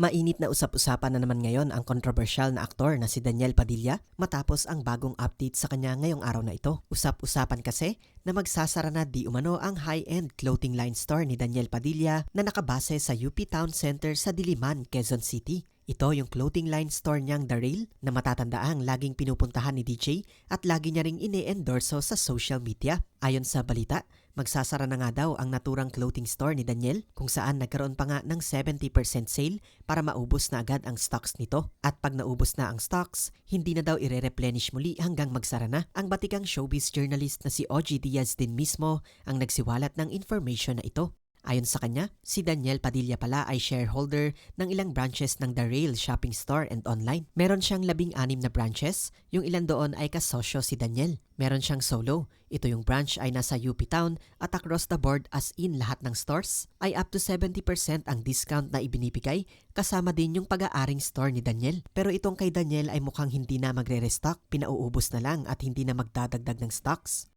Mainit na usap-usapan na naman ngayon ang kontrobersyal na aktor na si Daniel Padilla matapos ang bagong update sa kanya ngayong araw na ito. Usap-usapan kasi na magsasara na di umano ang high-end clothing line store ni Daniel Padilla na nakabase sa UP Town Center sa Diliman, Quezon City. Ito yung clothing line store niyang The Rail na matatandaang laging pinupuntahan ni DJ at lagi niya ring ine-endorso sa social media. Ayon sa balita, magsasara na nga daw ang naturang clothing store ni Daniel kung saan nagkaroon pa nga ng 70% sale para maubos na agad ang stocks nito. At pag naubos na ang stocks, hindi na daw ire-replenish muli hanggang magsara na. Ang batikang showbiz journalist na si OG Diaz din mismo ang nagsiwalat ng information na ito. Ayon sa kanya, si Daniel Padilla pala ay shareholder ng ilang branches ng The Rail Shopping Store and Online. Meron siyang labing-anim na branches, yung ilan doon ay kasosyo si Daniel. Meron siyang solo, ito yung branch ay nasa UP Town at across the board as in lahat ng stores ay up to 70% ang discount na ibinibigay kasama din yung pag-aaring store ni Daniel. Pero itong kay Daniel ay mukhang hindi na magre-restock, pinauubos na lang at hindi na magdadagdag ng stocks.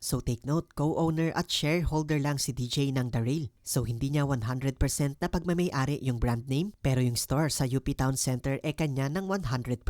So take note, co-owner at shareholder lang si DJ ng The Rail. So hindi niya 100% na pagmamayari yung brand name pero yung store sa UP Town Center e kanya ng 100%.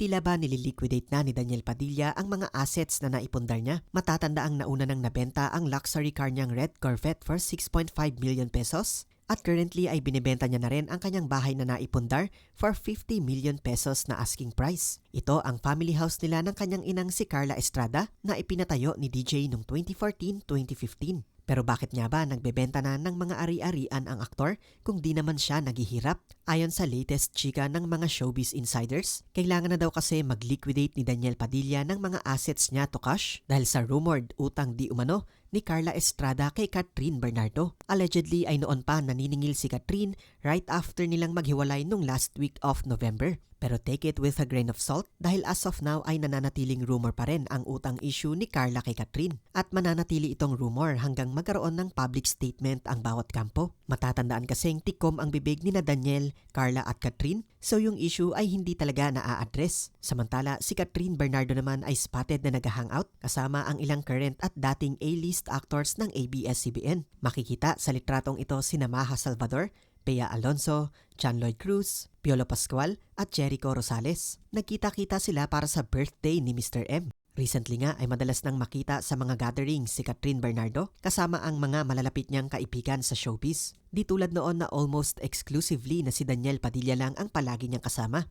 Tila ba nililiquidate na ni Daniel Padilla ang mga assets na naipundar niya? Matatanda ang nauna nang nabenta ang luxury car niyang red Corvette for 6.5 million pesos? At currently ay binibenta niya na rin ang kanyang bahay na naipundar for 50 million pesos na asking price. Ito ang family house nila ng kanyang inang si Carla Estrada na ipinatayo ni DJ noong 2014-2015. Pero bakit nga ba nagbebenta na ng mga ari-arian ang aktor kung di naman siya naghihirap? Ayon sa latest chika ng mga showbiz insiders, kailangan na daw kasi mag-liquidate ni Daniel Padilla ng mga assets niya to cash dahil sa rumored utang di umano ni Carla Estrada kay Catherine Bernardo. Allegedly ay noon pa naniningil si Catherine right after nilang maghiwalay nung last week of November. Pero take it with a grain of salt dahil as of now ay nananatiling rumor pa rin ang utang issue ni Carla kay Catherine. At mananatili itong rumor hanggang magkaroon ng public statement ang bawat kampo. Matatandaan kasing tikom ang bibig ni na Daniel, Carla at Catherine so yung issue ay hindi talaga naa-address. Samantala si Catherine Bernardo naman ay spotted na nag-hangout kasama ang ilang current at dating A-list actors ng ABS-CBN. Makikita sa litratong ito si Namaha Salvador, Pea Alonso, John Lloyd Cruz, Piolo Pascual at Jericho Rosales. Nagkita-kita sila para sa birthday ni Mr. M. Recently nga ay madalas nang makita sa mga gatherings si Catherine Bernardo kasama ang mga malalapit niyang kaibigan sa showbiz. Di tulad noon na almost exclusively na si Daniel Padilla lang ang palagi niyang kasama.